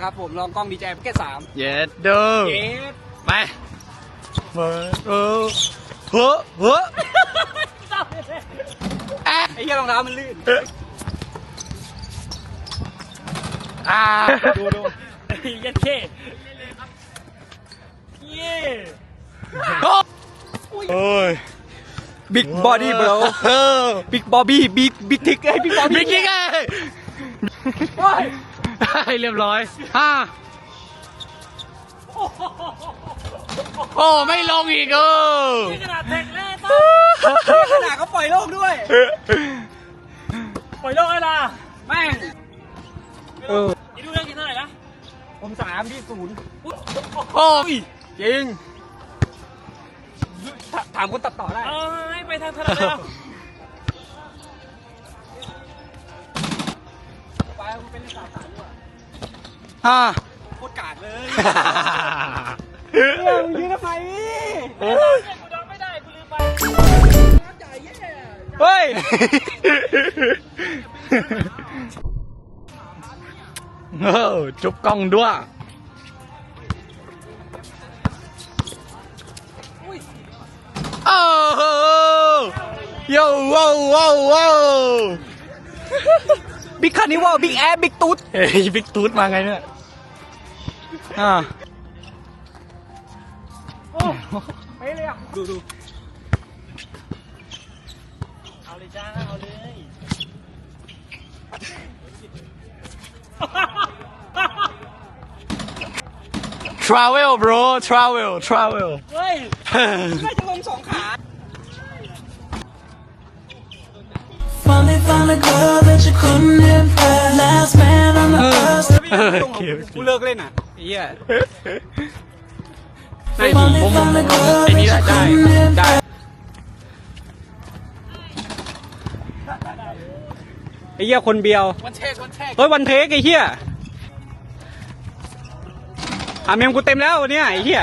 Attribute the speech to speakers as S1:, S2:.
S1: ครับผมลองกล้องดีใจแค่สาม
S2: เย็ดดู
S1: เอ๊ะ
S2: ไปเออเออเฮ้อเฮ้อ
S1: ไอ้เหี้ยรองเท้ามันลื่น
S2: อ่า
S1: ดูดู
S3: ยันเท่เย่
S2: โอ้ย
S1: บิ๊กบอดี้เบร
S2: เออ
S1: บิ๊กบอบบี้บิ๊กบิ๊กทิกไอ้บิ๊กบอบี้
S2: บิ๊กกิ๊กไง ให้เรียบร้อยอ่าโอ้ไม่ลงอีกเออ
S3: นี่ขนาดแท็กแรกต้
S1: ขนาดเขาปล่อยโลกด้วย
S3: ปล่อยโลกให้ล่ะ
S1: แม่งเออ
S3: อีดูเรื่องกินเท่าไหร่นะ
S1: ผมสามที่ศูนย์
S2: โอ้ย
S1: จริงถถามคนตัดต่อได้
S3: เอาให้ไปทางถนัดแล้ว
S1: ไปคุณเป็นสาวสาวด้วย
S2: อ่า
S1: โคตรกาดเลยเรื่องยืนทำไม
S3: กูดังไม่ได้กูลืมไป
S1: เฮ้ย
S2: เออจุบกล้องด้วยโอ้โหโย่ว้าวว้าวว้าว
S1: บิ๊กคานิวัลบิ๊กแอร์บิ๊กตุ๊ด
S2: เฮ้ยบิ๊กตูดมาไงเนี่ยอ่า
S1: ไปเลยอะดูดู
S3: เอาเลยจ้าเอาเลย
S2: ทราเวล bro ทราเวลทราเวล
S3: เฮ้ย
S1: น่าจะลงสองขา
S4: Finally found a girl that you couldn't impress. Last man on the earth.
S1: กูเลิกเล่นอะไอ้เหี้ย
S2: ไม่ผมผมผมไอ้นี่ได้ได้ได้
S1: ไอ้เหี้ยคนเบียว
S2: วันเทกวันเทก
S1: เฮ้ยวันเทคไอ้เหี้ยอะเมมกูเต็มแล้ววันเนี้ยไอ้เหี้ย